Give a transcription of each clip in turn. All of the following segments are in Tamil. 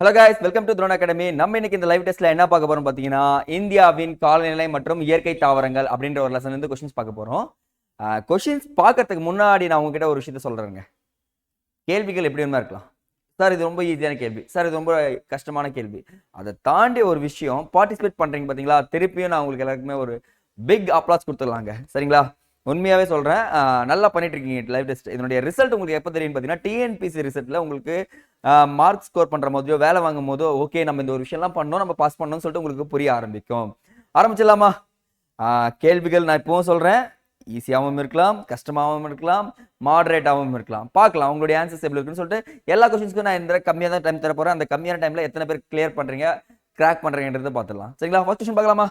Hello guys welcome to Throne Academy நம்ம இன்னைக்கு இந்த லைவ் டெஸ்ட்ல என்ன பார்க்க போறோம் பார்த்தீங்கன்னா இந்தியாவின் காலநிலை மற்றும் இயற்கை தாவரங்கள் அப்படின்ற ஒரு லெசன் வந்து கொஸ்டின்ஸ் பார்க்க போறோம். கொஸ்டின்ஸ் பார்க்கறதுக்கு முன்னாடி நான் உங்ககிட்ட ஒரு விஷயத்த சொல்றேங்க. கேள்விகள் எப்படி வேணுமா இருக்கலாம். சார் இது ரொம்ப ஈஸியான கேள்வி. சார் இது ரொம்ப கஷ்டமான கேள்வி. அதை தாண்டி ஒரு விஷயம் பார்ட்டிசிபேட் பண்றீங்க பார்த்தீங்களா திருப்பியும் நான் உங்களுக்கு எல்லாருக்குமே ஒரு பிக் அப்ளாஸ் கொடுத்துடலாங்க. சரிங்களா? உண்மையாகவே சொல்கிறேன் நல்லா பண்ணிட்டு இருக்கீங்க லைவ் டெஸ்ட் இதனுடைய ரிசல்ட் உங்களுக்கு எப்போ தெரியும் பார்த்தீங்கன்னா டிஎன்பிசி ரிசல்ட்டில் உங்களுக்கு மார்க் ஸ்கோர் பண்ணுற போதோ வேலை வாங்கும் போதோ ஓகே நம்ம இந்த ஒரு விஷயம்லாம் பண்ணோம் நம்ம பாஸ் பண்ணோம்னு சொல்லிட்டு உங்களுக்கு புரிய ஆரம்பிக்கும். ஆரம்பிச்சிடலாமா? கேள்விகள் நான் இப்போவும் சொல்கிறேன் ஈஸியாகவும் இருக்கலாம் கஷ்டமாகவும் இருக்கலாம் மாடரேட்டாகவும் இருக்கலாம். பார்க்கலாம் உங்களுடைய ஆன்சர்ஸ் எப்படி இருக்குன்னு சொல்லிட்டு எல்லா கொஸ்டின்ஸ்க்கும் நான் இந்த கம்மியாக தான் டைம் தர போகிறேன் அந்த கம்மியான டைமில் எத்தனை பேர் கிளியர் பண்ணுறீங்க கிராக் பண்ணுறீங்கன்றதை பார்த்துடலாம். சரிங்களா? ஃபர்ஸ்ட் கொஸ்டின் பார்க்கலாமா?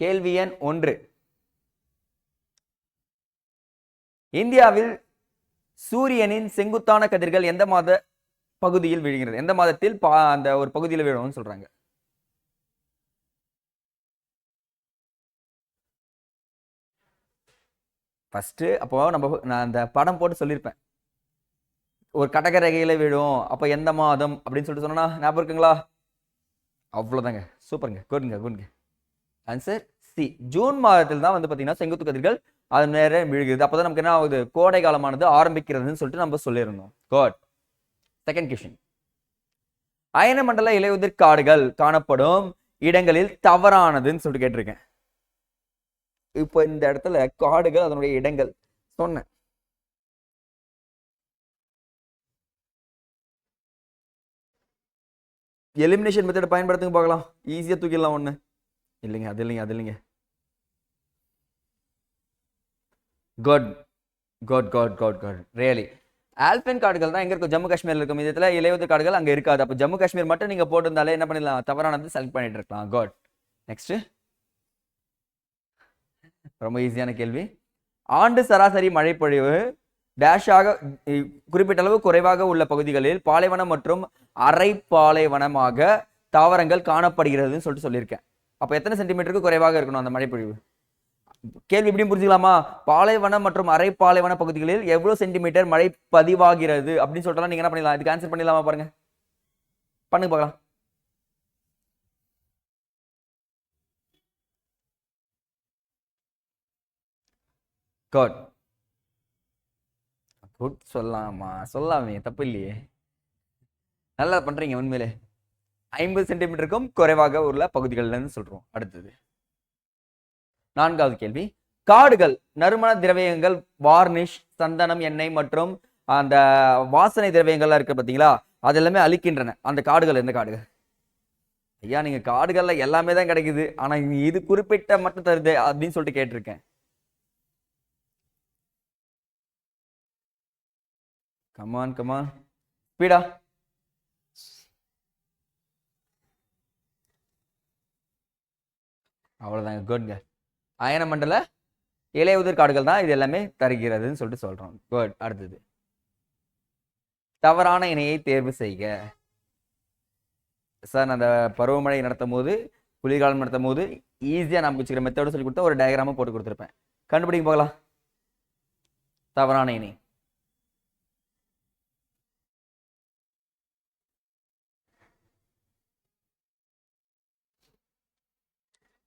கேள்வி எண் ஒன்று. இந்தியாவில் சூரியனின் செங்குத்தான கதிர்கள் எந்த மாத பகுதியில் விழுகிறது? எந்த மாதத்தில் பா அந்த ஒரு பகுதியில் விழும்னு சொல்றாங்க. ஃபர்ஸ்ட் அப்போ நம்ம நான் அந்த படம் போட்டு சொல்லியிருப்பேன். ஒரு கடகரகையில் விழும் அப்போ எந்த மாதம் அப்படின்னு சொல்லிட்டு சொன்னா ஞாபகம் இருக்குங்களா? அவ்வளோதாங்க சூப்பருங்க. குட்ங்க குட்ங்க ஆன்சர் சி ஜூன் மாதத்தில் தான் வந்து பார்த்தீங்கன்னா செங்குத்து கதிர்கள் அது நேரம் விழுகிறது. அப்போ தான் நமக்கு என்ன ஆகுது? கோடை காலமானது ஆரம்பிக்கிறதுன்னு சொல்லிட்டு நம்ம சொல்லியிருந்தோம். குட் செகண்ட் கொஷின் அயனமண்டல இலையுதிர் காடுகள் காணப்படும் இடங்களில் தவறானதுன்னு சொல்லிட்டு கேட்டிருக்கேன். இப்போ இந்த இடத்துல காடுகள் அதனுடைய இடங்கள் சொன்னேன். எலிமினேஷன் மெத்தட் பயன்படுத்துங்க பார்க்கலாம். ஈஸியாக தூக்கிடலாம் ஒன்று இல்லைங்க அது இல்லைங்க அது இல்லைங்க. Good good good good good really alpine காடுகள் தான் எங்கே இருக்கும்? ஜம்மு காஷ்மீரில் இருக்கும். இதில் இலையுது காடுகள் அங்கே இருக்காது. அப்போ ஜம்மு காஷ்மீர் மட்டும் நீங்கள் போட்டிருந்தாலே என்ன பண்ணிடலாம்? தவறானது செலக்ட் பண்ணிட்டு இருக்கலாம். குட் நெக்ஸ்ட் ரொம்ப ஈஸியான கேள்வி. ஆண்டு சராசரி மழைப்பொழிவு டேஷாக குறிப்பிட்ட அளவு குறைவாக உள்ள பகுதிகளில் பாலைவனம் மற்றும் அரை பாலைவனமாக தாவரங்கள் காணப்படுகிறதுன்னு சொல்லிட்டு சொல்லியிருக்கேன். அப்போ எத்தனை சென்டிமீட்டருக்கு குறைவாக இருக்கணும் அந்த மழைப்பொழிவு? கேள்வி இப்படியும் புரிஞ்சுக்கலாமா? பாலைவனம் மற்றும் அரை பாலைவன பகுதிகளில் எவ்வளவு சென்டிமீட்டர் மழை பதிவாகிறது அப்படின்னு சொல்லிட்டு நீங்க என்ன பண்ணிடலாம்? இதுக்கு ஆன்சர் பண்ணிடலாமா பாருங்க. பண்ணுங்க பார்க்கலாம். குட் குட் சொல்லலாமா சொல்லலாமே தப்பு இல்லையே. நல்லா பண்றீங்க உண்மையிலே. ஐம்பது சென்டிமீட்டருக்கும் குறைவாக உள்ள பகுதிகள்ல சொல்றோம். அடுத்தது. நான்காவது கேள்வி. காடுகள் நறுமண திரவியங்கள் வார்னிஷ் சந்தனம் எண்ணெய் மற்றும் அந்த வாசனை திரவியங்கள்லாம் இருக்கு பார்த்தீங்களா? அது எல்லாமே அழிக்கின்றன. அந்த காடுகள் எந்த காடுகள்? ஐயா நீங்க காடுகள்ல எல்லாமே தான் கிடைக்குது. ஆனா இது குறிப்பிட்ட மட்டும் தருது அப்படின்னு சொல்லிட்டு கேட்டிருக்கேன். கமான் கமான் ஸ்பீடா. குட் குட்ங்க அயன மண்டல இலையுதிர் காடுகள் தான் இது எல்லாமே தருகிறதுன்னு சொல்லிட்டு சொல்கிறோம் குட் அடுத்தது. தவறான இணையை தேர்வு செய்க. சார் நான் அந்த பருவமழை நடத்தும் போது குளிர்காலம் நடத்தும் போது ஈஸியாக நமக்கு வச்சுக்கிற மெத்தோடு சொல்லி கொடுத்தா ஒரு டயக்ராமாக போட்டு கொடுத்துருப்பேன். கண்டுபிடிக்க போகலாம். தவறான இணை.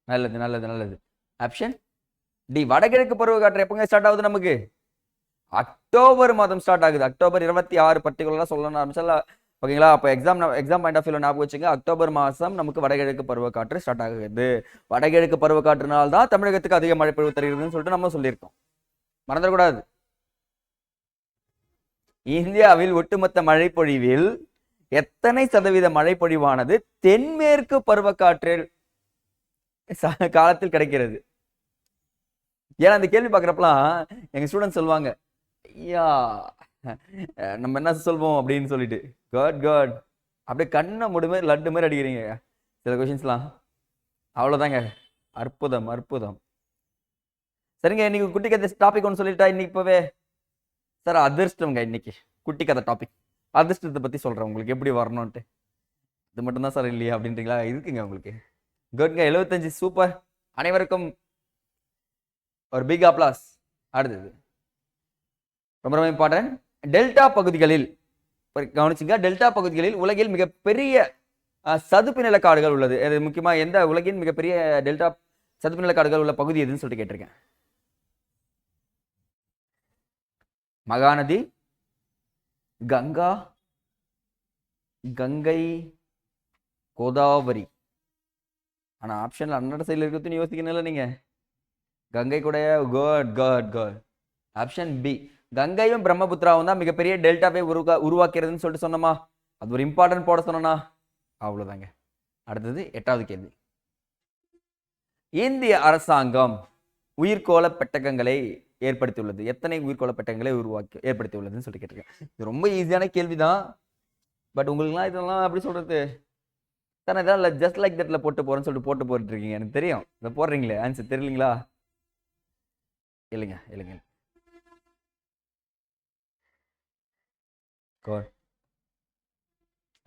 நல்லது நல்லது நல்லது. ஆப்ஷன் டி வடகிழக்கு பருவக்காற்று எப்போங்க ஸ்டார்ட் ஆகுது நமக்கு? அக்டோபர் மாதம் ஸ்டார்ட் ஆகுது. அக்டோபர் இருபத்தி ஆறு பர்டிகுலராக சொல்லணும் ஆரம்பிச்சால ஓகேங்களா அப்போ எக்ஸாம் எக்ஸாம் பாயிண்ட் ஆஃப் வியூல ஞாபகம் வச்சுங்க அக்டோபர் மாதம் நமக்கு வடகிழக்கு பருவக்காற்று ஸ்டார்ட் ஆகுது. வடகிழக்கு பருவக்காற்றுனால தான் தமிழகத்துக்கு அதிக மழை பொழிவு தருகிறதுன்னு சொல்லிட்டு நம்ம சொல்லியிருக்கோம். மறந்துடக்கூடாது. இந்தியாவில் ஒட்டுமொத்த மழைப்பொழிவில் எத்தனை சதவீத மழைப்பொழிவானது தென்மேற்கு பருவக்காற்றில் ச- காலத்தில் கிடைக்கிறது? ஏன்னா அந்த கேள்வி பார்க்குறப்பலாம் எங்கள் ஸ்டூடெண்ட்ஸ் சொல்லுவாங்க ஐயா நம்ம என்ன சொல்வோம்? அப்படின்னு சொல்லிட்டு காட் காட் அப்படியே கண்ணை முடி மாதிரி லட்டு மாதிரி அடிக்கிறீங்க. சில கொஷின்ஸ்லாம் அவ்வளோதாங்க அற்புதம் அற்புதம். சரிங்க இன்னைக்கு குட்டி கதை டாபிக் ஒன்று சொல்லிட்டா இன்னைக்கு இப்போவே? சார் அதிர்ஷ்டம்ங்க இன்னைக்கு. குட்டி கதை டாபிக் அதிர்ஷ்டத்தை பற்றி சொல்கிறேன் உங்களுக்கு எப்படி வரணும்ன்ட்டு. இது மட்டும்தான் சார் இல்லையா அப்படின்றீங்களா? இருக்குங்க உங்களுக்கு. குட்ங்க எழுபத்தஞ்சு சூப்பர் அனைவருக்கும் ஒரு பிக் அப்ளாஸ் அடுத்தது. ரொம்ப ரொம்ப இம்பார்ட்டன்ட் டெல்டா பகுதிகளில் கவனிச்சுங்க டெல்டா பகுதிகளில் உலகில் மிகப்பெரிய சதுப்பு நிலக்காடுகள் உள்ளது. அது முக்கியமாக எந்த உலகின் மிகப்பெரிய டெல்டா சதுப்பு நிலக்காடுகள் உள்ள பகுதி எதுன்னு சொல்லிட்டு கேட்டிருக்கேன். மகாநதி கங்கா கங்கை கோதாவரி. ஆனால் ஆப்ஷன் அன்னட சைடில் இருக்கிறதுன்னு யோசிக்கணும்ல நீங்கள் கங்கை கூட good good good option B கங்கையும் பிரம்மபுத்திராவும் தான் மிகப்பெரிய டெல்டாவை உருவா உருவாக்கிறதுன்னு சொல்லிட்டு சொன்னோமா? அது ஒரு இம்பார்ட்டன்ட் போட சொன்னோன்னா அவ்வளோதாங்க அடுத்தது எட்டாவது கேள்வி. இந்திய அரசாங்கம் உயிர்கோள பெட்டகங்களை ஏற்படுத்தியுள்ளது. எத்தனை உயிர்கோள பெட்டகங்களை உருவாக்கி ஏற்படுத்தியுள்ளதுன்னு சொல்லி கேட்டிருக்கேன். இது ரொம்ப ஈஸியான கேள்வி தான் பட் உங்களுக்குலாம் இதெல்லாம் எப்படி சொல்கிறது தானே இதெல்லாம் ஜஸ்ட் லைக் தட்டில் போட்டு போகிறேன்னு சொல்லிட்டு போட்டு போட்டுருக்கீங்க எனக்கு தெரியும். இதை போடுறீங்களே? ஆன்சர் தெரியலீங்களா இல்லைங்க இல்லைங்க.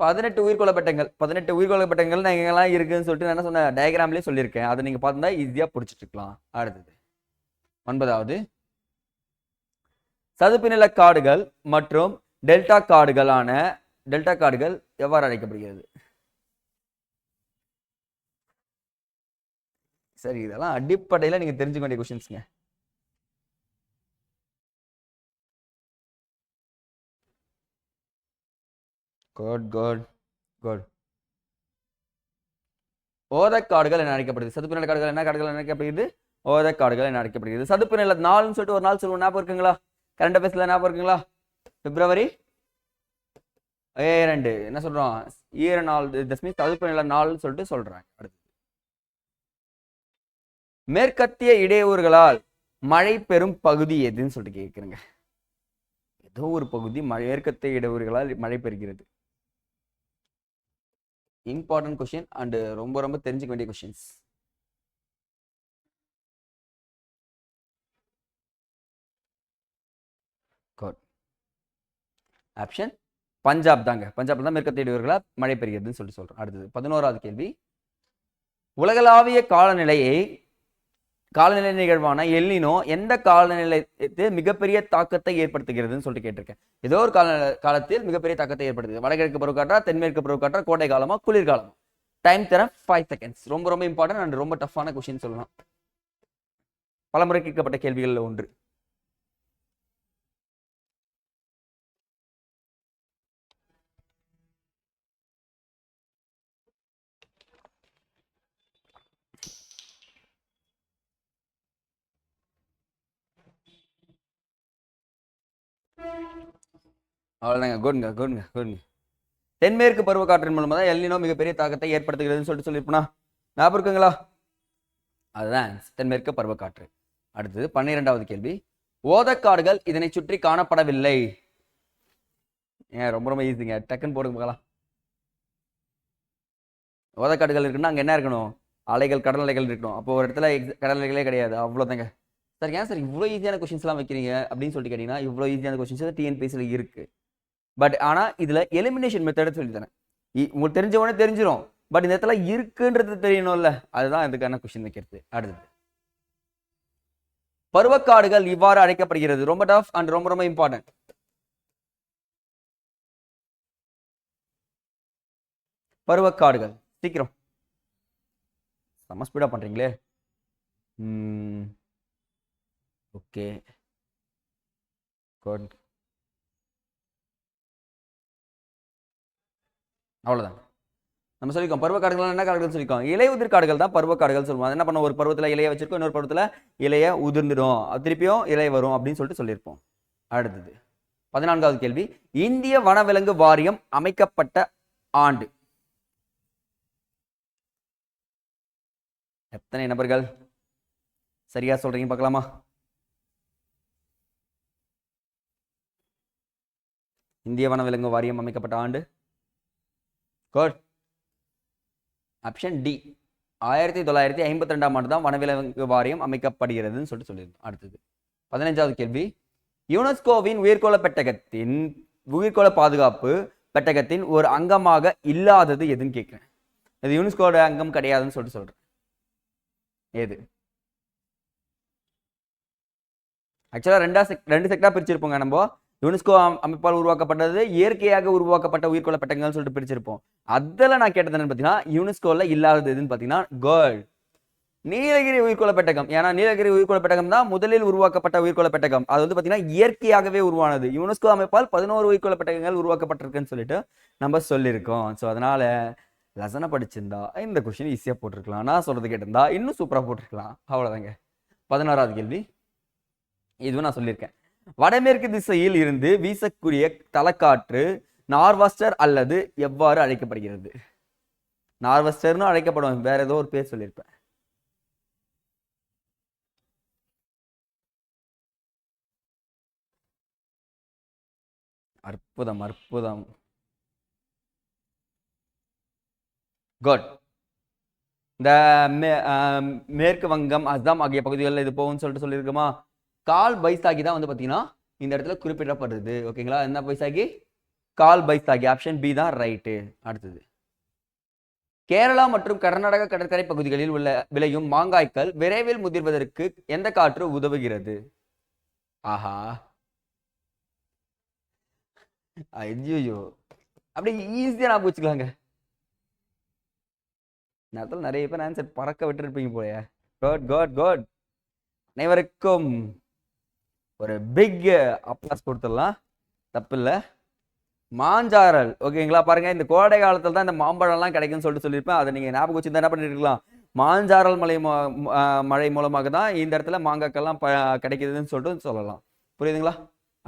பதினெட்டு உயிர் பெட்டங்கள் பதினெட்டு உயிர்கொள்ள பெட்டங்கள் நான் எங்கெல்லாம் இருக்குன்னு சொல்லிட்டு நான் என்ன சொன்னேன்? டயக்ராம்லேயே சொல்லியிருக்கேன். அதை நீங்கள் பார்த்தா ஈஸியாக பிடிச்சிட்டு இருக்கலாம் அடுத்தது. ஒன்பதாவது. சதுப்பு நில காடுகள் மற்றும் டெல்டா காடுகளான டெல்டா காடுகள் எவ்வாறு அழைக்கப்படுகிறது? சரி இதெல்லாம் அடிப்படையில் நீங்கள் தெரிஞ்சுக்க வேண்டிய கொஷின்ஸுங்க குட் குட் குட் ஓதக்காடுகள் என்ன அழைக்கப்படுது சதுப்பு நில காடுகள் என்ன காடுகள் என்ன அழைக்கப்படுகிறது? ஓதக்காடுகள் என்ன அழைக்கப்படுகிறது. சதுப்பு நில நாள்னு சொல்லிட்டு ஒரு நாள் சொல்லுவோம். ஞாபகம் இருக்குங்களா? கரண்ட் அஃபேர்ஸ்ல ஞாபகம் இருக்குங்களா? பிப்ரவரி ஏ ரெண்டு என்ன சொல்றோம்? ஈர நாள் தஸ் மீன்ஸ் சதுப்பு நில நாள்னு சொல்லிட்டு சொல்றாங்க. அடுத்து மேற்கத்திய இடையூறுகளால் மழை பெறும் பகுதி எதுன்னு சொல்லிட்டு கேட்குறேங்க. ஏதோ ஒரு பகுதி மழை மேற்கத்திய இடையூறுகளால் மழை பெறுகிறது. இம்பார்ட்டன்ட் கொஷின் அண்ட் ரொம்ப ரொம்ப தெரிஞ்சுக்க வேண்டிய கொஷின்ஸ் குட் ஆப்ஷன் பஞ்சாப் தாங்க. பஞ்சாப்ல தான் மேற்கத்திய இடையூறுகளால் மழை பெறுகிறதுன்னு சொல்லிட்டு சொல்றோம். அடுத்தது பதினோராவது கேள்வி. உலகளாவிய காலநிலையை காலநிலை நிகழ்வான எல்லினோ எந்த காலநிலையத்தில் மிகப்பெரிய தாக்கத்தை ஏற்படுத்துகிறதுன்னு சொல்லிட்டு கேட்டிருக்கேன். ஏதோ ஒரு கால காலத்தில் மிகப்பெரிய தாக்கத்தை ஏற்படுத்துது. வடகிழக்கு பருவக்காற்றா தென்மேற்கு பருவக்காற்றா கோடை காலமா குளிர்காலமா டைம் தர ஃபைவ் செகண்ட்ஸ் ரொம்ப ரொம்ப இம்பார்ட்டன்ட் அண்ட் ரொம்ப டஃப்பான கொஷின் சொல்லலாம். பலமுறை கேட்கப்பட்ட கேள்விகளில் ஒன்று. அவ்வளோதாங்க குட்ங்க குட்ங்க குட்ங்க தென்மேற்கு பருவக்காற்றின் மூலமாக தான் எல்லினோ மிகப்பெரிய தாக்கத்தை ஏற்படுத்துகிறதுன்னு சொல்லிட்டு சொல்லியிருப்போனா ஞாபகம் இருக்குங்களா? அதுதான் தென்மேற்கு பருவக்காற்று. அடுத்தது பன்னிரெண்டாவது கேள்வி. ஓதக்காடுகள் இதனை சுற்றி காணப்படவில்லை. ஏன் ரொம்ப ரொம்ப ஈஸிங்க டக்குன்னு போடுங்க பார்க்கலாம். ஓதக்காடுகள் இருக்குன்னா அங்கே என்ன இருக்கணும்? அலைகள் கடல் அலைகள் இருக்கணும். அப்போ ஒரு இடத்துல கடல் அலைகளே கிடையாது. அவ்வளோதாங்க சார் ஏன் சார் இவ்வளோ ஈஸியான கொஷின்ஸ்லாம் வைக்கிறீங்க? அப்படின்னு சொல்லிட்டு கேட்டிங்கன்னா இவ்வளோ ஈஸியான கொஷின்ஸ் டிஎன்பிஎஸ்சியில் இருக்கு. பட் ஆனால் இதில் எலிமினேஷன் மெத்தடை சொல்லித்தரேன் உங்களுக்கு தெரிஞ்சவொடனே தெரிஞ்சிடும் பட் இந்த இடத்துல இருக்குன்றது தெரியணும்ல. அதுதான் இதுக்கான கொஷின் வைக்கிறது. அடுத்தது. பருவக்காடுகள் இவ்வாறு அழைக்கப்படுகிறது. ரொம்ப டஃப் அண்ட் ரொம்ப ரொம்ப இம்பார்ட்டன்ட் பருவக்காடுகள். சீக்கிரம். செம்ம ஸ்பீடாக பண்ணுறீங்களே ஓகே குட் அவ்வளோதான் நம்ம சொல்லிக்கோம் பருவக்காடுகள் என்ன காடுகள் சொல்லிக்கோம் இலை உதிர் காடுகள் தான் பருவக்காடுகள் சொல்லுவோம். அது என்ன பண்ணுவோம் ஒரு பருவத்தில் இலையை வச்சிருக்கோம் இன்னொரு பருவத்தில் இலையை உதிர்ந்துடும். திருப்பியும் இலை வரும் அப்படின்னு சொல்லிட்டு சொல்லியிருப்போம். அடுத்தது பதினான்காவது கேள்வி. இந்திய வனவிலங்கு வாரியம் அமைக்கப்பட்ட ஆண்டு. எத்தனை நபர்கள்? சரியா சொல்றீங்க பார்க்கலாமா? இந்திய வனவிலங்கு வாரியம் அமைக்கப்பட்ட ஆண்டு? குட் ஆப்ஷன் டி ஆயிரத்தி தொள்ளாயிரத்தி ஐம்பத்தி ரெண்டாம் ஆண்டு தான் வனவிலங்கு வாரியம் அமைக்கப்படுகிறதுன்னு சொல்லிட்டு சொல்லியிருந்தோம் அடுத்தது. பதினைஞ்சாவது கேள்வி. யுனெஸ்கோவின் உயிர்கோள பெட்டகத்தின் உயிர்கோள பாதுகாப்பு பெட்டகத்தின் ஒரு அங்கமாக இல்லாதது எதுன்னு கேட்குறேன் இது யுனெஸ்கோட அங்கம் கிடையாதுன்னு சொல்லிட்டு சொல்றேன். ஏது? ஆக்சுவலாக ரெண்டா செக் ரெண்டு செக்டா பிரிச்சிருப்போங்க நம்ம. யுனெஸ்கோ அமைப்பால் உருவாக்கப்பட்டது இயற்கையாக உருவாக்கப்பட்ட உயிர்கொள்ள பெட்டகங்கள்னு சொல்லிட்டு பிரிச்சிருப்போம். அதில் நான் கேட்டது என்னன்னு பார்த்தீங்கன்னா யுனெஸ்கோவில் இல்லாதது எதுன்னு பார்த்தீங்கன்னா கேர்ள். நீலகிரி உயிர்கொள்ள பெட்டகம். ஏன்னா நீலகிரி உயிர்கொள்ள பெட்டகம் தான் முதலில் உருவாக்கப்பட்ட உயிர்கொள்ள பெட்டகம். அது வந்து பார்த்தீங்கன்னா இயற்கையாகவே உருவானது. யுனெஸ்கோ அமைப்பால் பதினோரு உயிர்கொள்ள பெட்டகங்கள் உருவாக்கப்பட்டிருக்குன்னு சொல்லிட்டு நம்ம சொல்லியிருக்கோம். ஸோ அதனால லெசனை படிச்சிருந்தா இந்த கொஷின் ஈஸியாக போட்டிருக்கலாம். நான் சொல்றது கேட்டிருந்தா இன்னும் சூப்பராக போட்டிருக்கலாம். அவ்வளோதாங்க பதினாறாவது கேள்வி. இதுவும் நான் சொல்லியிருக்கேன். வடமேற்கு திசையில் இருந்து வீசக்கூடிய தலக்காற்று நார்வஸ்டர் அல்லது எவ்வாறு அழைக்கப்படுகிறது? நார்வஸ்டர்னு அழைக்கப்படும் வேற ஏதோ ஒரு பேர் சொல்லியிருப்பேன். அற்புதம் அற்புதம். குட் இந்த மே- மேற்கு வங்கம் அஸ்தாம் ஆகிய பகுதிகளில் இது போகும்னு சொல்லிட்டு சொல்லியிருக்கோமா? கால் பைசாகி தான் வந்து பார்த்தீங்கன்னா இந்த இடத்துல குறிப்பிடப்படுறது ஓகேங்களா? என்ன பைசாகி? கால் பைசாகி. ஆப்ஷன் பி தான் ரைட்டு அடுத்தது. கேரளா மற்றும் கர்நாடக கடற்கரை பகுதிகளில் உள்ள விளையும் மாங்காய்கள் விரைவில் முதிர்வதற்கு எந்த காற்று உதவுகிறது? ஆஹா. ஐயோ அப்படி ஈஸியாக நான் வச்சுக்கலாங்க. நேரத்தில் நிறைய பேர் ஆன்சர் பறக்க விட்டுருப்பீங்க போலயே. குட் குட் குட் அனைவருக்கும் ஒரு பிக் அப்ளாஸ் கொடுத்துடலாம். தப்பில்லை. மாஞ்சாரல். ஓகேங்களா பாருங்க. இந்த கோடை காலத்துல தான் இந்த மாம்பழம்லாம் கிடைக்கும்னு சொல்லிட்டு சொல்லியிருப்பேன். அதை நீங்கள் ஞாபகம் வச்சு என்ன பண்ணிருக்கலாம் மாஞ்சாரல் மலை மழை மூலமாக தான் இந்த இடத்துல மாங்காக்கெல்லாம் ப கிடைக்குதுன்னு சொல்லிட்டு சொல்லலாம். புரியுதுங்களா?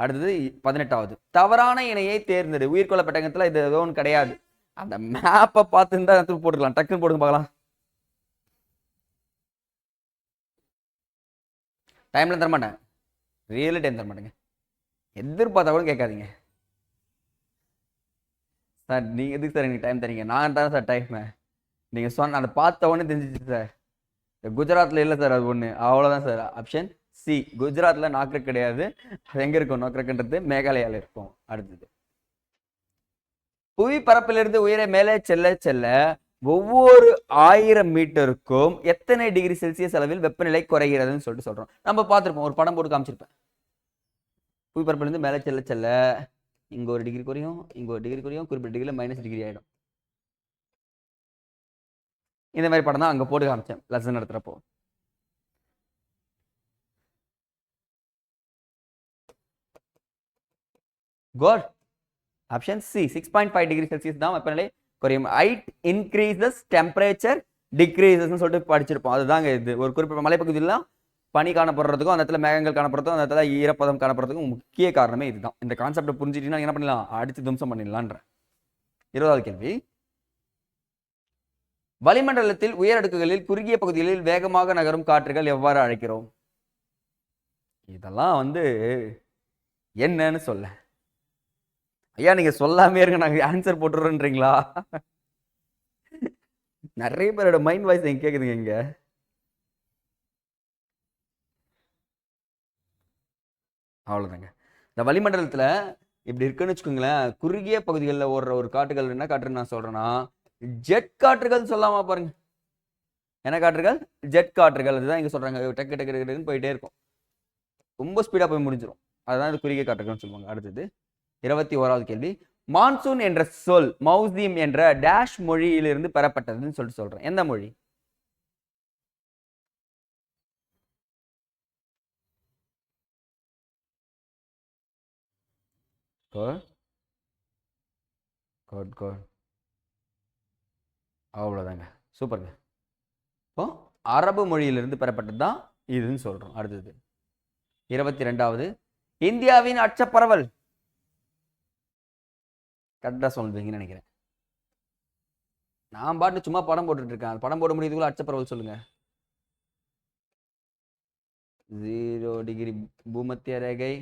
அடுத்தது பதினெட்டாவது. தவறான இணையை தேர்ந்தெடு. உயிர்கொள்ள பெட்டகத்தில் இது எதுவும் ஒன்று கிடையாது. அந்த மேப்பை பார்த்து தான் எடுத்து போட்டுக்கலாம். டக்குன்னு போடுங்க பார்க்கலாம். டைம்ல தர ரியலாக டைம் தர மாட்டேங்க. எதிர்பார்த்தா கூட கேட்காதீங்க. சார் நீங்கள் எதுக்கு சார் எனக்கு டைம் தரீங்க? நான் தான் சார் டைமை நீங்கள் சொன்ன அதை பார்த்த உடனே தெரிஞ்சிச்சு சார் இந்த குஜராத்தில் இல்லை சார் அது ஒன்று அவ்வளோதான் சார் ஆப்ஷன் சி குஜராத்தில் நாக்ரக் கிடையாது. அது எங்கே இருக்கும்? நாக்ரக்ன்றது மேகாலயாவில் இருக்கும். அடுத்தது. புவி பரப்பிலிருந்து உயிரை மேலே செல்ல செல்ல ஒவ்வொரு ஆயிரம் மீட்டருக்கும் எத்தனை டிகிரி செல்சியஸ் அளவில் வெப்பநிலை குறைகிறதுன்னு சொல்லிட்டு சொல்றோம். நம்ம பார்த்துருப்போம். ஒரு படம் போட்டு காமிச்சிருப்பேன். புவிப்பரப்புலேருந்து மேலே செல்ல செல்ல இங்க ஒரு டிகிரி குறையும் இங்க ஒரு டிகிரி குறையும் குறிப்பிட்ட டிகிரியில் மைனஸ் டிகிரி ஆயிடும். இந்த மாதிரி படம் தான் அங்க போட்டு காமிச்சேன். Lesson நடத்துறப்போ. Good option C six point five degree Celsius தான் வெப்பநிலை. குறையும். ஹைட் இன்க்ரீசஸ் டெம்பரேச்சர் டிக்ரீசஸ்னு சொல்லிட்டு படிச்சிருப்போம். அதுதாங்க இது. ஒரு குறிப்பிட்ட மலைப்பகுதியிலாம் பனி காணப்படுறதுக்கும் அந்த இடத்துல மேகங்கள் காணப்படுறதுக்கும் அந்த இடத்துல ஈரப்பதம் காணப்படுறதுக்கும் முக்கிய காரணமே இதுதான். இந்த கான்செப்டை புரிஞ்சுட்டீங்கன்னா என்ன பண்ணலாம்? அடித்து தும்சம் பண்ணிடலான்ற இருபதாவது கேள்வி. வளிமண்டலத்தில் உயரடுக்குகளில் குறுகிய பகுதிகளில் வேகமாக நகரும் காற்றுகள் எவ்வாறு அழைக்கிறோம்? இதெல்லாம் வந்து என்னன்னு சொல்ல ஐயா நீங்க சொல்லாமே இருங்க நாங்க ஆன்சர் போட்டுறோன்றீங்களா? நிறைய பேரோட மைண்ட் வாய்ஸ் எங்க கேக்குதுங்க இங்க. அவ்வளோதாங்க இந்த வளிமண்டலத்தில் இப்படி இருக்குன்னு வச்சுக்கோங்களேன் குறுகிய பகுதிகளில் ஓடுற ஒரு காற்றுகள் என்ன காற்றுன்னு நான் சொல்கிறேன்னா ஜெட் காற்றுகள் சொல்லாமா பாருங்க. என்ன காற்றுகள்? ஜெட் காற்றுகள். அதுதான் இங்கே சொல்கிறாங்க டக்கு டக்கு டக்குன்னு போயிட்டே இருக்கும். ரொம்ப ஸ்பீடாக போய் முடிஞ்சிடும் அதுதான் இது குறுகிய காற்றுகள்னு சொல்லுவாங்க. அடுத்தது இருபத்தி ஓராவது கேள்வி. மான்சூன் என்ற சொல் மௌசியம் என்ற டேஷ் மொழியிலிருந்து பெறப்பட்டதுன்னு சொல்லிட்டு சொல்றேன். எந்த மொழி? குட் கோட் அவ்வளோதாங்க. சூப்பருங்க. இப்போ அரபு மொழியிலிருந்து பெறப்பட்டது தான் இதுன்னு சொல்றோம். அடுத்தது. இருபத்தி ரெண்டாவது. இந்தியாவின் அச்சப்பரவல் கரெக்டாக சொல்வீங்கன்னு நினைக்கிறேன். நான் பாட்டு சும்மா படம் போட்டுட்டு இருக்கேன். அது படம் போட முடியுதுக்குள்ள அச்சப்பரவல் சொல்லுங்க. ஜீரோ டிகிரி பூமத்திய ரேகை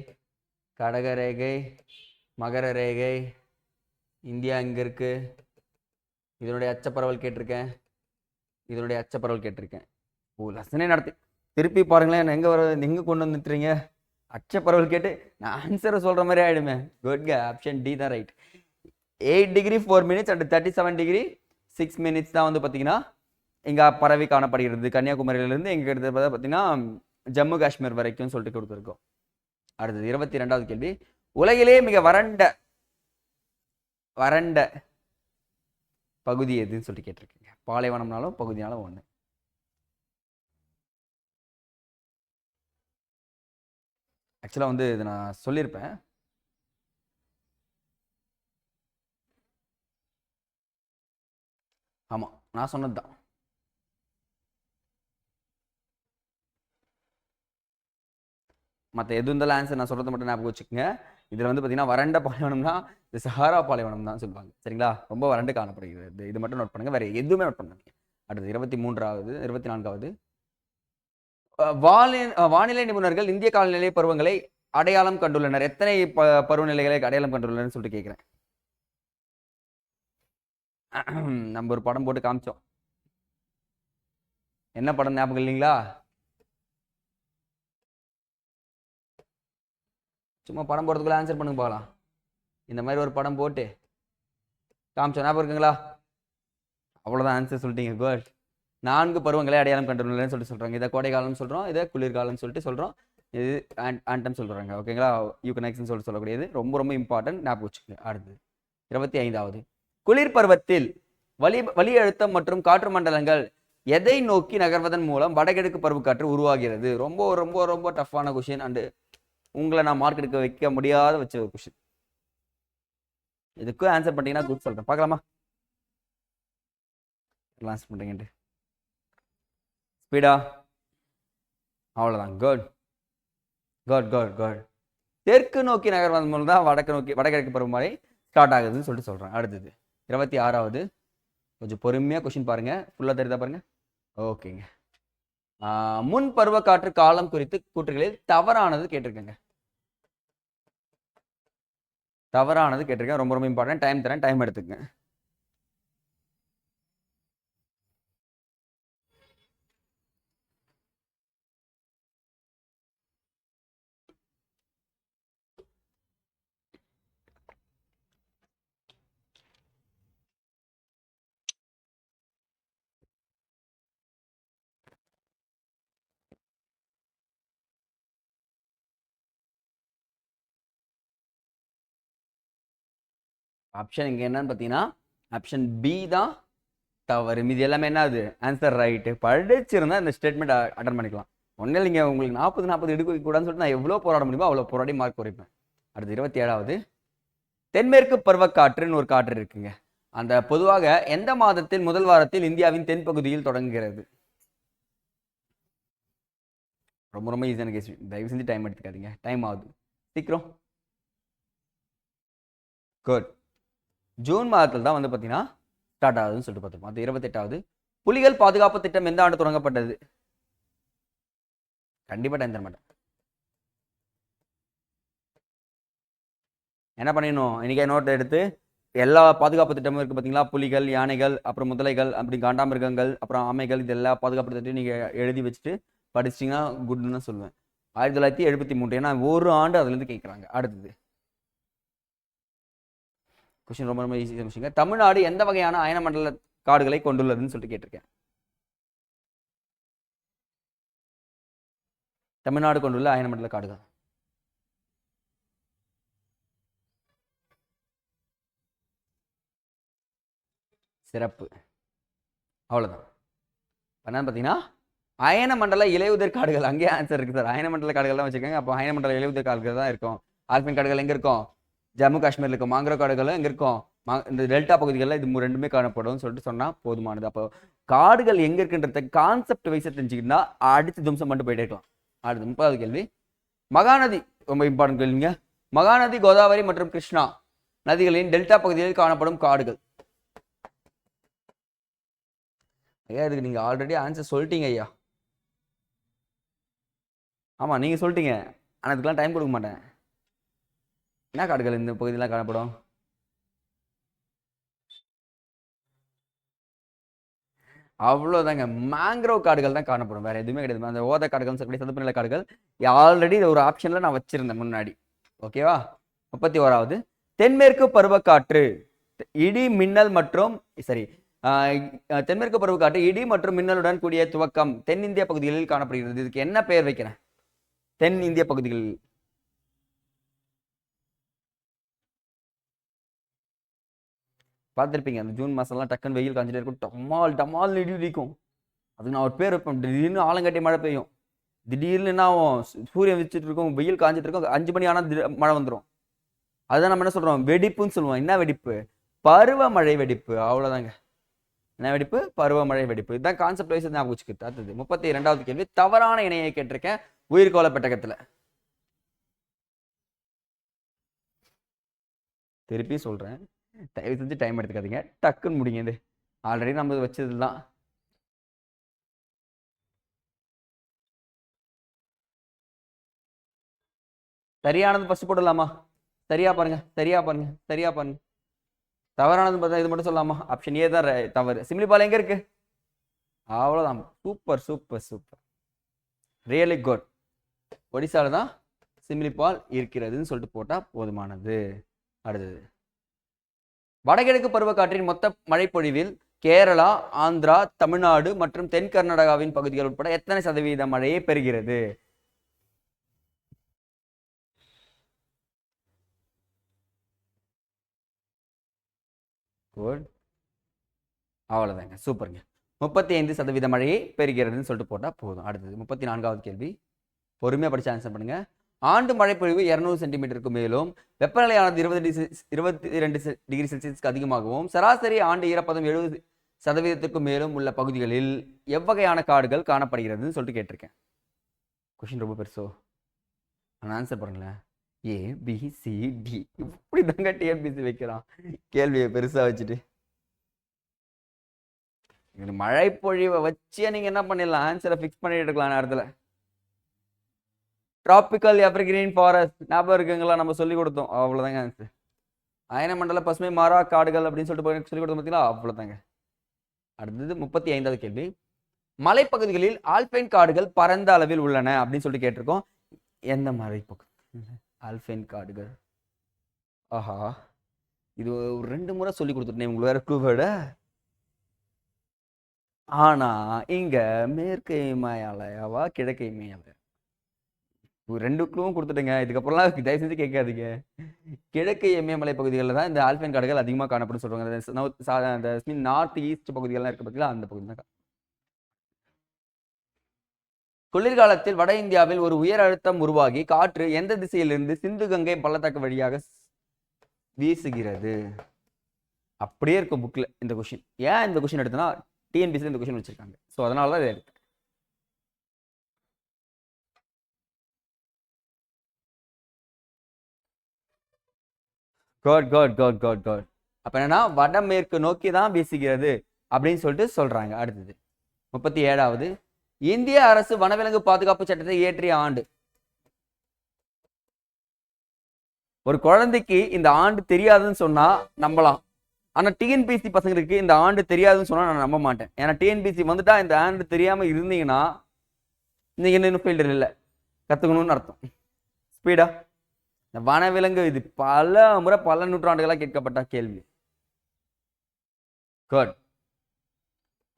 கடக ரேகை மகர ரேகை இந்தியா இங்கே இருக்கு? இதனுடைய அச்சப்பரவல் கேட்டிருக்கேன். இதனுடைய அச்சப்பரவல் கேட்டிருக்கேன். ஓ லெசனே நடத்தி. திருப்பி பாருங்களேன் எங்க வர எங்க கொண்டு வந்துட்டுறீங்க அச்சப்பரவல் கேட்டு நான் ஆன்சரை சொல்ற மாதிரி ஆயிடுமே. குட் ஆப்ஷன் டி தான் right eight degree four minutes and thirty seven degree six minutes தான் வந்து பார்த்தீங்கன்னா இங்கே பரவி காணப்படுகிறது. கன்னியாகுமரியிலேருந்து எங்கே எடுத்து பார்த்தீங்கன்னா ஜம்மு காஷ்மீர் வரைக்கும் சொல்லிட்டு கொடுத்துருக்கோம். அடுத்தது இருபத்தி ரெண்டாவது கேள்வி. உலகிலே மிக வறண்ட வறண்ட பகுதி எதுன்னு சொல்லிட்டு கேட்டிருக்கீங்க. பாலைவனம்னாலும் பகுதினாலும் ஒன்று ஆக்சுவலாக வந்து இது நான் சொல்லியிருப்பேன். ஆமாம் நான் சொன்னது தான் மற்ற எது இருந்தாலும் ஆன்சர் நான் சொல்கிறது மட்டும் ஞாபகம் வச்சுக்கோங்க. இதில் வந்து பார்த்தீங்கன்னா வறண்ட பாலைவனம்னா இந்த சஹாரா பாலைவனம் தான் சொல்லுவாங்க. சரிங்களா? ரொம்ப வறண்டு காணப்படுகிறது. இது இது மட்டும் நோட் பண்ணுங்கள் வேறு எதுவுமே நோட் பண்ணுங்க அடுத்து இருபத்தி மூன்றாவது இருபத்தி நான்காவது. வானி வானிலை வானிலை நிபுணர்கள் இந்திய காலநிலை பருவங்களை அடையாளம் கண்டுள்ளனர். எத்தனை ப பருவநிலைகளை அடையாளம் கண்டுள்ளனர்னு சொல்லிட்டு கேட்குறேன் நம்ம ஒரு படம் போட்டு காமிச்சோம். என்ன படம் ஞாபகம் இல்லைங்களா? சும்மா படம் போடுறதுக்குள்ள ஆன்சர் பண்ணுங்க பார்க்கலாம். இந்த மாதிரி ஒரு படம் போட்டு காமிச்சோம். ஞாபகம் இருக்குங்களா? அவ்வளோதான் ஆன்சர் சொல்லிட்டீங்க குட் நான்கு பருவங்களை அடையாளம் கண்டுள்ளனர்னு சொல்லிட்டு சொல்கிறாங்க இதை கோடைக்காலம்னு சொல்கிறோம் இதை குளிர்காலம்னு சொல்லிட்டு சொல்கிறோம் இது ஆண்டம் சொல்கிறாங்க ஓகேங்களா யூகனெக்ஸ்னு சொல்லிட்டு சொல்லக்கூடியது. ரொம்ப ரொம்ப இம்பார்ட்டன்ட் ஞாபகம் வச்சுக்கோங்க. அடுத்தது. இருபத்தி ஐந்தாவது. குளிர் பருவத்தில் வலி வலி அழுத்தம் மற்றும் காற்று மண்டலங்கள் எதை நோக்கி நகர்வதன் மூலம் வடகிழக்கு பருவக்காற்று உருவாகிறது? ரொம்ப ரொம்ப ரொம்ப டஃப்பான கொஷின் அண்டு உங்களை நான் மார்க் எடுக்க வைக்க முடியாத வச்ச ஒரு கொஷின் இதுக்கும் ஆன்சர் பண்ணிட்டீங்கன்னா குட் சொல்கிறேன் பார்க்கலாமா? ஆன்சர் பண்ணுறீங்கன்ட்டு ஸ்பீடா அவ்வளோதான் குட் குட் குட் குட் தெற்கு நோக்கி நகர்வதன் மூலம் தான் வடக்கு நோக்கி வடகிழக்கு பருவமழை ஸ்டார்ட் ஆகுதுன்னு சொல்லிட்டு சொல்கிறேன் அடுத்தது. இருபத்தி ஆறாவது. கொஞ்சம் பொறுமையாக கொஷின் பாருங்க. ஃபுல்லாக தெரியுதா பாருங்க? ஓகேங்க. முன் முன் பருவக்காற்று காலம் குறித்து கூற்றுகளில் தவறானது கேட்டிருக்கேங்க. தவறானது கேட்டிருக்கேன். ரொம்ப ரொம்ப இம்பார்ட்டன்ட் டைம் தரேன். டைம் எடுத்துக்கங்க. ஆப்ஷன் இங்கே என்னன்னு பார்த்தீங்கன்னா ஆப்ஷன் பி தான் தவறு. மீதி எல்லாமே என்னது? ஆன்சர் ரைட்டு படிச்சிருந்தா இந்த ஸ்டேட்மெண்ட் அட்டன் பண்ணிக்கலாம். ஒன்றே நீங்கள் உங்களுக்கு நாற்பது நாற்பது எடுக்க கூடாதுன்னு சொல்லிட்டு நான் எவ்வளோ போராட முடியுமோ அவ்வளோ போராடி மார்க் குறைப்பேன். அடுத்து இருபத்தி ஏழாவது தென்மேற்கு பருவக்காற்றுன்னு ஒரு காற்று இருக்குங்க. அந்த பொதுவாக எந்த மாதத்தில் முதல் வாரத்தில் இந்தியாவின் தென்பகுதியில் தொடங்குகிறது? ரொம்ப ரொம்ப ஈஸியான கேஸ் தயவு செஞ்சு டைம் எடுத்துக்காதீங்க. டைம் ஆகுது. சீக்கிரம். குட் ஜூன் மாதத்தில் தான் வந்து பார்த்தீங்கன்னா ஸ்டார்ட் ஆகுதுன்னு சொல்லிட்டு பார்த்துருப்போம் அது இருபத்தெட்டாவது. புலிகள் பாதுகாப்பு திட்டம் எந்த ஆண்டு தொடங்கப்பட்டது? கண்டிப்பாக டைம் தர மாட்டேன் என்ன பண்ணிடணும்? இன்றைக்கே நோட் எடுத்து எல்லா பாதுகாப்பு திட்டமும் இருக்குது பார்த்தீங்களா புலிகள் யானைகள் அப்புறம் முதலைகள் அப்படி காண்டாமிருகங்கள் அப்புறம் ஆமைகள் இது எல்லா பாதுகாப்பு திட்டத்தையும் நீங்கள் எழுதி வச்சுட்டு படிச்சிட்டிங்கன்னா குட்னு தான் சொல்லுவேன். ஆயிரத்தி தொள்ளாயிரத்தி எழுபத்தி மூன்று. ஏன்னா ஒரு ஆண்டு அதுலேருந்து கேட்குறாங்க அடுத்தது. கொஸ்டின் ரொம்ப ரொம்ப ஈஸியாக விஷயங்க தமிழ்நாடு எந்த வகையான அயனமண்டல காடுகளை கொண்டுள்ளதுன்னு சொல்லிட்டு கேட்டிருக்கேன். தமிழ்நாடு கொண்டுள்ள அயனமண்டல காடுகள். சிறப்பு. அவ்வளோதான் என்னன்னு பார்த்தீங்கன்னா அயனமண்டல இலையுதிர் காடுகள். அங்கேயே ஆன்சர் இருக்குது சார். அயனமண்டல காடுகள் தான் வச்சுருக்காங்க. அப்போ அயனமண்டல இலையுதிர் காடுகள் தான் இருக்கும். ஆல்பின் காடுகள் எங்கே இருக்கும்? ஜம்மு காஷ்மீரில் இருக்கும் மாங்கரோ காடுகளும் எங்கே இருக்கும். மா- இந்த டெல்டா பகுதிகளில் இது ரெண்டுமே காணப்படும் சொல்லிட்டு சொன்னால் போதுமானது. அப்போ காடுகள் எங்கே இருக்குன்றத கான்செப்ட் வைஸை தெரிஞ்சுக்கிட்டா அடித்து தும்சம் பண்ணிட்டு போயிட்டே இருக்கலாம். அடுத்து முப்பதாவது கேள்வி. மகாநதி ரொம்ப இம்பார்ட்டன்ட் கேள்விங்க. மகாநதி கோதாவரி மற்றும் கிருஷ்ணா நதிகளின் டெல்டா பகுதியில் காணப்படும் காடுகள். ஐயா இதுக்கு நீங்கள் ஆல்ரெடி ஆன்சர் சொல்லிட்டீங்க ஐயா. ஆமாம் நீங்கள் சொல்லிட்டீங்க. ஆனால் இதுக்கெல்லாம் டைம் கொடுக்க மாட்டேன். என்ன காடுகள் இந்த பகுதியெலாம் காணப்படும்? அவ்வளோதாங்க. மேங்க்ரோவ் காடுகள் தான் காணப்படும். வேற எதுவுமே கிடையாது. அந்த ஓத காடுகள் சொல்லக்கூடிய சதுப்பு நில காடுகள் ஆல்ரெடி ஒரு ஆப்ஷனில் நான் வச்சிருந்தேன் முன்னாடி. ஓகேவா முப்பத்தி ஓராவது. தென்மேற்கு பருவக்காற்று. இடி மின்னல் மற்றும் சரி ஆஹ் தென்மேற்கு பருவக்காற்று இடி மற்றும் மின்னலுடன் கூடிய துவக்கம் தென்னிந்திய பகுதிகளில் காணப்படுகிறது. இதுக்கு என்ன பெயர் வைக்கிறேன்? தென் இந்திய பகுதிகளில் பார்த்துருப்பீங்க. அந்த ஜூன் மாதம்லாம் டக்குன்னு வெயில் காஞ்சிட்டே இருக்கும். டமால் டமால் இடி இடிக்கும் அதுக்கு நான் ஒரு பேர் வைப்பேன். திடீர்னு ஆலங்கட்டி மழை பெய்யும். திடீர்னு என்ன ஆகும்? சூரியன் வச்சுட்டு இருக்கும். வெயில் காஞ்சிட்டு இருக்கும். அஞ்சு மணி ஆனால் மழை வந்துடும் அதுதான் நம்ம என்ன சொல்கிறோம் வெடிப்புன்னு சொல்லுவோம். என்ன வெடிப்பு? பருவமழை வெடிப்பு. அவ்வளோதாங்க என்ன வெடிப்பு? பருவமழை வெடிப்பு. இதுதான் கான்செப்ட் வைஸ் ஞாபகம் வச்சுக்கிட்டு அடுத்தது. முப்பத்தி ரெண்டாவது கேள்வி. தவறான இணையை கேட்டிருக்கேன். உயிர்கோள பெட்டகத்தில். திருப்பி சொல்கிறேன் தயவு செஞ்சு டைம் எடுத்துக்காதீங்க. டக்குன்னு முடிங்க இது ஆல்ரெடி நம்ம வச்சது தான் சரியானது ஃபர்ஸ்ட் போடலாமா? சரியா பாருங்க சரியா பாருங்க சரியா பாருங்க. தவறானது பார்த்தா இது மட்டும் சொல்லலாமா ஆப்ஷன் ஏ தான் தவறு. சிம்லிபால் எங்கே எங்க இருக்கு? அவ்வளோதான் super super super really good ஒடிசாவில் தான் சிம்லிபால் இருக்கிறதுன்னு சொல்லிட்டு போட்டால் போதுமானது. அடுத்தது. வடகிழக்கு பருவக்காற்றின் மொத்த மழைப்பொழிவில் கேரளா ஆந்திரா தமிழ்நாடு மற்றும் தென் கர்நாடகாவின் பகுதிகள் உட்பட எத்தனை சதவீத மழையை பெறுகிறது? குட் அவ்வளோதாங்க சூப்பருங்க. முப்பத்தி ஐந்து சதவீத மழையை பெறுகிறதுன்னு சொல்லிட்டு போட்டால் போதும். அடுத்தது முப்பத்தி நான்காவது கேள்வி. பொறுமையாக படிச்சு ஆன்சர் பண்ணுங்க. ஆண்டு மழைப்பொழிவு இரநூறு சென்டிமீட்டருக்கு மேலும் வெப்பநிலையானது இருபது டிகிரி இருபத்தி ரெண்டு டிகிரி செல்சியஸ்க்கு அதிகமாகவும் சராசரி ஆண்டு ஈரப்பதம் எழுபது சதவீதத்திற்கும் மேலும் உள்ள பகுதிகளில் எவ்வகையான காடுகள் காணப்படுகிறதுன்னு சொல்லிட்டு கேட்டிருக்கேன். கொஷின் ரொம்ப பெருசோ? நான் ஆன்சர் பண்ணுங்களேன் ஏ பி சி டி இப்படி தாங்க டிஎன்பிசி வைக்கிறான். கேள்வியை பெருசாக வச்சுட்டு. மழைப்பொழிவை வச்சே நீங்கள் என்ன பண்ணிடலாம்? ஆன்சரை ஃபிக்ஸ் பண்ணிட்டு இருக்கலாம் நேரத்தில். டிராபிக்கல் எவர்கிரீன் ஃபாரஸ்ட் ஞாபகம் இருக்குங்களா? நம்ம சொல்லி கொடுத்தோம். அவ்வளோதாங்க ஆன்சர் அயனமண்டல பசுமை மாறா காடுகள் அப்படின்னு சொல்லிட்டு போய் சொல்லி கொடுத்தோம் பார்த்தீங்களா அவ்வளோதாங்க அடுத்தது முப்பத்தி ஐந்தாவது கேள்வி. மலைப்பகுதிகளில் ஆல்பைன் காடுகள் பரந்த அளவில் உள்ளன அப்படின்னு சொல்லிட்டு கேட்டிருக்கோம். எந்த மலைப்பகுதி ஆல்பைன் காடுகள்? ஆஹா. இது ஒரு ரெண்டு முறை சொல்லி கொடுத்துட்டேன் உங்களுக்கு வேற க்ளூ வேர்டு ஆனா இங்க மேற்கு இமயாலயாவா கிழக்கு இமயாலயா ரெண்டு க்ளூவும் கொடுத்துட்டேங்க. இதுக்கப்புறம்லாம் தயவு செஞ்சு கேட்காதீங்க. கிழக்கு இமயமலை பகுதிகளில் தான் இந்த ஆல்பைன் காடுகள் அதிகமாக காணப்படும் சொல்றாங்க. அந்த சா- அந்த நார்த் ஈஸ்ட் பகுதிகள்லாம் இருக்க பார்த்தீங்களா அந்த பகுதி தான் குளிர்காலத்தில் வட இந்தியாவில் ஒரு உயர் அழுத்தம் உருவாகி காற்று எந்த திசையிலிருந்து சிந்து கங்கை பள்ளத்தாக்கு வழியாக வீசுகிறது? அப்படியே இருக்கும் புக்ல இந்த கொஷின் ஏன் இந்த கொஷின் எடுத்தனா டிஎன்பிசியில் இந்த கொஷின் வச்சிருக்காங்க. ஸோ அதனால தான் இதை எடுத்தேன். காட் காட் காட் காட் காட் அப்போ என்னன்னா வடமேற்கு நோக்கி தான் வீசுகிறது அப்படின்னு சொல்லிட்டு சொல்கிறாங்க அடுத்தது முப்பத்தி ஏழாவது. இந்திய அரசு வனவிலங்கு பாதுகாப்பு சட்டத்தை இயற்றிய ஆண்டு. ஒரு குழந்தைக்கு இந்த ஆண்டு தெரியாதுன்னு சொன்னா நம்பலாம். ஆனா டிஎன்பிசி பசங்களுக்கு இந்த ஆண்டு தெரியாதுன்னு சொன்னா நான் நம்ப மாட்டேன். ஏன்னா டிஎன்பிசி வந்துட்டா இந்த ஆண்டு தெரியாம இருந்தீங்கன்னா நீங்க இன்னும் ஃபீல்டில் இல்லை. கத்துக்கணும்னு அர்த்தம். ஸ்பீடா இந்த வனவிலங்கு இது பல முறை பல நூற்றாண்டுகளாக கேட்கப்பட்ட கேள்வி. குட்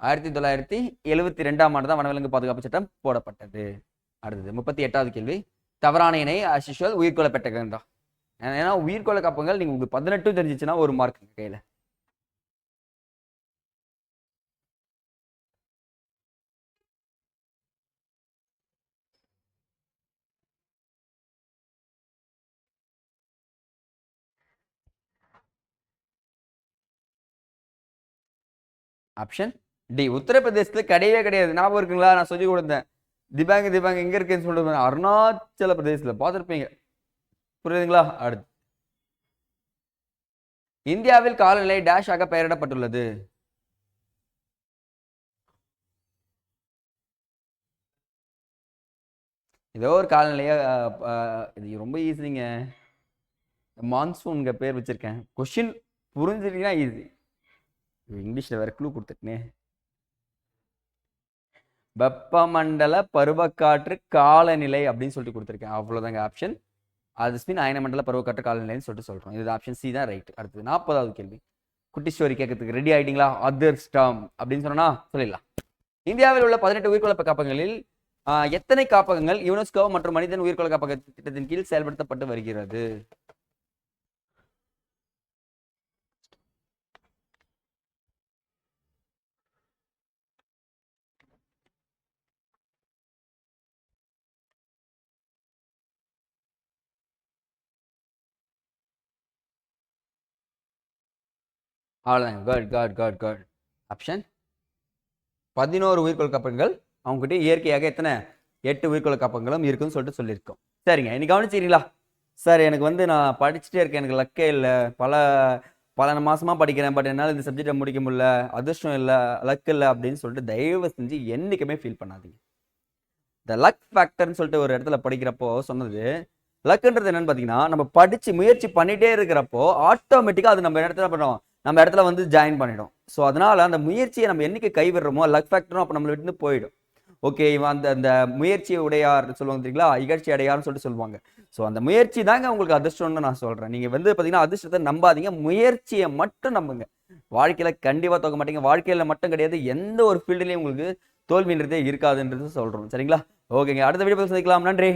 ஆயிரத்தி தொள்ளாயிரத்தி எழுவத்தி ரெண்டாம் ஆண்டு தான் வனவிலங்கு பாதுகாப்பு சட்டம் போடப்பட்டது. அடுத்தது முப்பத்தி எட்டாவது கேள்வி. தவறான இணை அசிஷுவல் உயிர்கொலை பெட்டகம் தான் ஏன்னா உயிர்கொலை காப்பங்கள் நீங்கள் உங்களுக்கு பதினெட்டும் தெரிஞ்சிச்சுன்னா ஒரு மார்க் கையில். Option D. உத்தரப்பிரதேசத்துல கிடையவே கிடையாது. ஞாபகம் இருக்குங்களா? நான் சொல்லி கொடுத்தேன். திபாங்க திபாங்க எங்க இருக்குன்னு சொல்லிட்டு அருணாச்சல பிரதேசத்துல. பார்த்துருப்பீங்க. புரியுதுங்களா? அடுத்து. இந்தியாவில் காலநிலை டேஷ் ஆக பெயரிடப்பட்டுள்ளது. ஏதோ ஒரு காலநிலையா இது ரொம்ப ஈஸிங்க மான்சூன்ங்க பேர் வச்சிருக்கேன். கொஷின் புரிஞ்சிட்டீங்கன்னா ஈஸி இங்கிலீஷ்ல வேற க்ளூ கொடுத்துட்டனே. வெப்பமண்டல பருவக்காற்று காலநிலை அப்படின்னு சொல்லிட்டு கொடுத்துருக்கேன். அவ்வளோதாங்க ஆப்ஷன் அது ஸ்பின் அயனமண்டல பருவக்காற்று காலநிலைன்னு சொல்லிட்டு சொல்றோம். இது ஆப்ஷன் சி தான் ரைட் அடுத்தது நாற்பதாவது கேள்வி. குட்டி ஸ்டோரி கேட்கறதுக்கு ரெடி ஆயிட்டீங்களா? அதர் ஸ்டாம் அப்படின்னு சொன்னா சொல்லிடலாம். இந்தியாவில் உள்ள பதினெட்டு உயிர்கொழப்ப காப்பகங்களில் எத்தனை காப்பகங்கள் யுனெஸ்கோ மற்றும் மனிதன் உயிர்கொலை காப்பக திட்டத்தின் கீழ் செயல்படுத்தப்பட்டு வருகிறது? அவ்வளோதாங்க good good good good option பதினோரு உயிர்கொள் கப்பங்கள். அவங்ககிட்ட இயற்கையாக எத்தனை? எட்டு உயிர்கொள் கப்பங்களும் இருக்குன்னு சொல்லிட்டு சொல்லியிருக்கோம். சரிங்க இன்னைக்கு கவனிச்சிங்களா சார் எனக்கு வந்து நான் படிச்சுட்டே இருக்கேன். எனக்கு லக்கே இல்லை. பல பல மாதமாக படிக்கிறேன். பட் என்னால் இந்த சப்ஜெக்டை முடிக்க முடியல. அதிர்ஷ்டம் இல்லை. லக் இல்லை அப்படின்னு சொல்லிட்டு தயவு செஞ்சு என்றைக்குமே ஃபீல் பண்ணாதீங்க. இந்த லக் ஃபேக்டர்னு சொல்லிட்டு ஒரு இடத்துல படிக்கிறப்போ சொன்னது லக்குன்றது என்னன்னு பார்த்தீங்கன்னா நம்ம படித்து முயற்சி பண்ணிகிட்டே இருக்கிறப்போ ஆட்டோமேட்டிக்காக அது நம்ம இடத்துல பண்ணுறோம் நம்ம இடத்துல வந்து ஜாயின் பண்ணிடும். ஸோ அதனால அந்த முயற்சியை நம்ம என்னைக்கு கைவிடுறோமோ லக் ஃபேக்டரும் அப்போ நம்மளை விட்டு போயிடும். ஓகே இவன் அந்த அந்த முயற்சி உடையார் சொல்லுவாங்க தெரியுங்களா? இகழ்ச்சி அடையார்னு சொல்லிட்டு சொல்லுவாங்க. ஸோ அந்த முயற்சி தாங்க உங்களுக்கு அதிர்ஷ்டம்னு நான் சொல்கிறேன் நீங்கள் வந்து பார்த்தீங்கன்னா அதிர்ஷ்டத்தை நம்பாதீங்க. முயற்சியை மட்டும் நம்புங்க. வாழ்க்கையில் கண்டிப்பாக தோக்க மாட்டீங்க. வாழ்க்கையில் மட்டும் கிடையாது. எந்த ஒரு ஃபீல்டுலேயும் உங்களுக்கு தோல்வின்றதே இருக்காதுன்றது சொல்கிறோம் சரிங்களா? ஓகேங்க அடுத்த வீடியோ சந்திக்கலாம். நன்றி.